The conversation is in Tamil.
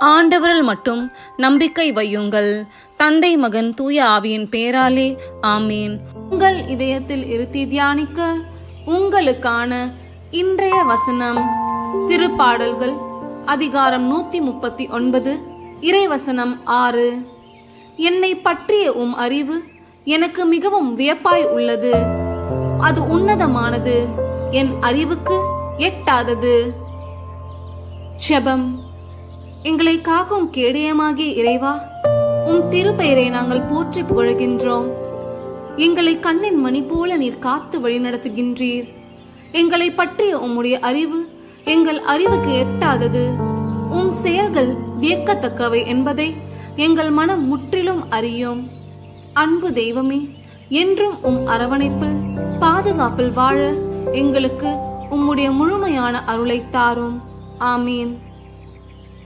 ஆண்டவரில் மட்டும் நம்பிக்கை வையுங்கள். தந்தை மகன் தூய ஆவியின் பேராலே ஆமீன். உங்கள் இதயத்தில் இருத்தி தியானிக்க உங்களுக்கான இன்றைய வசனம் திருப்பாடல்கள் அதிகாரம் நூத்தி முப்பத்தி ஒன்பது இறைவசனம் ஆறு. என்னை பற்றிய உம் அறிவு எனக்கு மிகவும் வியப்பாய் உள்ளது. அது உன்னதமானது. என் அறிவுக்கு எட்டாதது. செபம் எங்களை காக்கும் கேடயமாகிய இறைவா உம் திருப்பெயரை நாங்கள் போற்றி புகழ்கின்றோம். எங்களை கண்ணின் மணி போல நீர் காத்து வழிநடத்துகின்றீர். எங்களை பற்றிய உம்முடைய அறிவு எங்கள் அறிவுக்கு எட்டாதது. உம் செயல்கள் வியக்கத்தக்கவை என்பதை எங்கள் மனம் முற்றிலும் அறியும். அன்பு தெய்வமே என்றும் உம் அரவணைப்பில் பாதுகாப்பில் வாழ எங்களுக்கு உம்முடைய முழுமையான அருளை தாரும். ஆமீன்.